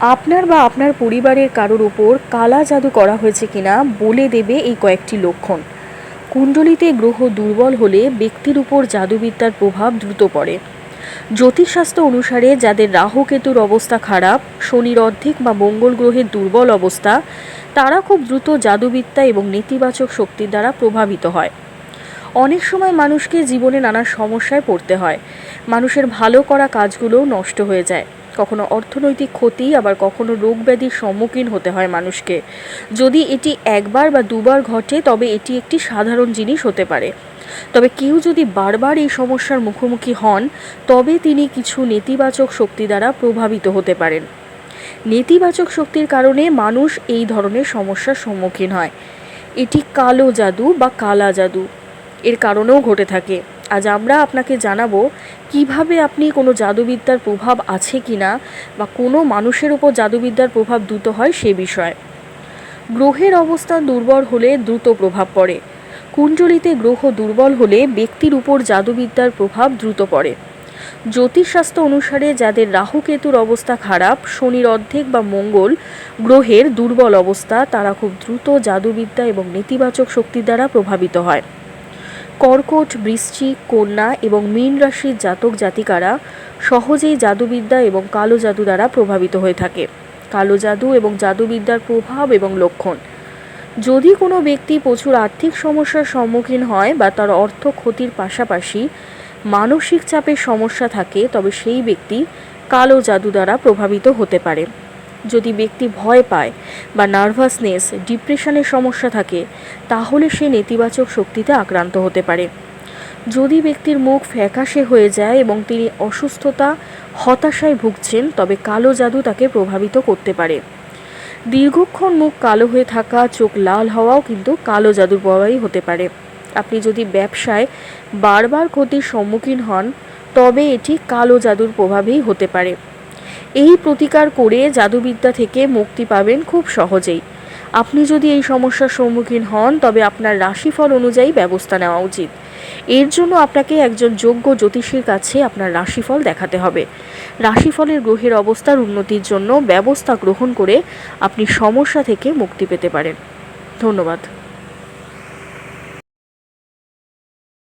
আপনার বা আপনার পরিবারের কারোর উপর কালা জাদু করা হয়েছে কিনা বলে দেবে এই কয়েকটি লক্ষণ। কুণ্ডলিতে গ্রহ দুর্বল হলে ব্যক্তির উপর জাদুবিদ্যার প্রভাব দ্রুত পড়ে। জ্যোতিষশাস্ত্র অনুসারে যাদের রাহু কেতুর অবস্থা খারাপ, শনির অর্ধেক বা মঙ্গল গ্রহের দুর্বল অবস্থা, তারা খুব দ্রুত জাদুবিদ্যা এবং নেতিবাচক শক্তির দ্বারা প্রভাবিত হয়। অনেক সময় মানুষকে জীবনে নানা সমস্যায় পড়তে হয়। মানুষের ভালো করা কাজগুলোও নষ্ট হয়ে যায়। কখনো অর্থনৈতিক ক্ষতি, আবার কখনো রোগ ব্যাধির সম্মুখীন হতে হয় মানুষকে। যদি এটি একবার বা দুবার ঘটে, তবে এটি একটি সাধারণ জিনিস হতে পারে। তবে কেউ যদি বারবার এই সমস্যার মুখোমুখি হন, তবে তিনি কিছু নেতিবাচক শক্তি দ্বারা প্রভাবিত হতে পারেন। নেতিবাচক শক্তির কারণে মানুষ এই ধরনের সমস্যার সম্মুখীন হয়। এটি কালো জাদু বা কালা জাদু। এর কারণেও ঘটে থাকে। আজ আমরা আপনাকে জানাব কীভাবে আপনি কোনো জাদুবিদ্যার প্রভাব আছে কিনা বা কোনো মানুষের উপর জাদুবিদ্যার প্রভাব দ্রুত হয় সে বিষয়ে। গ্রহের অবস্থান দুর্বল হলে দ্রুত প্রভাব পড়ে। কুণ্ডলিতে গ্রহ দুর্বল হলে ব্যক্তির উপর জাদুবিদ্যার প্রভাব দ্রুত পড়ে। জ্যোতিষশাস্ত্র অনুসারে যাদের রাহু কেতুর অবস্থা খারাপ, শনির অর্ধেক বা মঙ্গল, গ্রহের দুর্বল অবস্থা, তারা খুব দ্রুত জাদুবিদ্যা এবং নেতিবাচক শক্তির দ্বারা প্রভাবিত হয়। কর্কট বৃশ্চিক কন্যা এবং মীন রাশির জাতক জাতিকারা সহজেই জাদুবিদ্যা এবং কালো জাদু দ্বারা প্রভাবিত হয়ে থাকে। কালো জাদু এবং জাদুবিদ্যার প্রভাব এবং লক্ষণ। যদি কোনো ব্যক্তি প্রচুর আর্থিক সমস্যার সম্মুখীন হয় বা তার অর্থ ক্ষতির পাশাপাশি মানসিক চাপের সমস্যা থাকে, তবে সেই ব্যক্তি কালো জাদু দ্বারা প্রভাবিত হতে পারে। যদি ব্যক্তি ভয় পায় বা নার্ভাসনেস, ডিপ্রেশনের সমস্যা থাকে, তাহলে সে নেতিবাচক শক্তিতে আক্রান্ত হতে পারে। যদি ব্যক্তির মুখ ফ্যাকাশে হয়ে যায় এবং তিনি অসুস্থতা, হতাশায় ভুগছেন, তবে কালো জাদু তাকে প্রভাবিত করতে পারে। দীর্ঘক্ষণ মুখ কালো হয়ে থাকা, চোখ লাল হওয়াও কিন্তু কালো জাদুর প্রভাবই হতে পারে। আপনি যদি ব্যবসায় বারবার ক্ষতির সম্মুখীন হন, তবে এটি কালো জাদুর প্রভাবেই হতে পারে। এই প্রতিকার করে জাদুবিদ্যা থেকে মুক্তি পাবেন খুব সহজেই। আপনি যদি এই সমস্যার সম্মুখীন হন, তবে আপনার রাশিফল অনুযায়ী ব্যবস্থা নেওয়া উচিত। এর জন্য আপনাকে একজন যোগ্য জ্যোতিষীর কাছে আপনার রাশিফল দেখাতে হবে। রাশিফলের গ্রহের অবস্থার উন্নতির জন্য ব্যবস্থা গ্রহণ করে আপনি সমস্যা থেকে মুক্তি পেতে পারেন। ধন্যবাদ।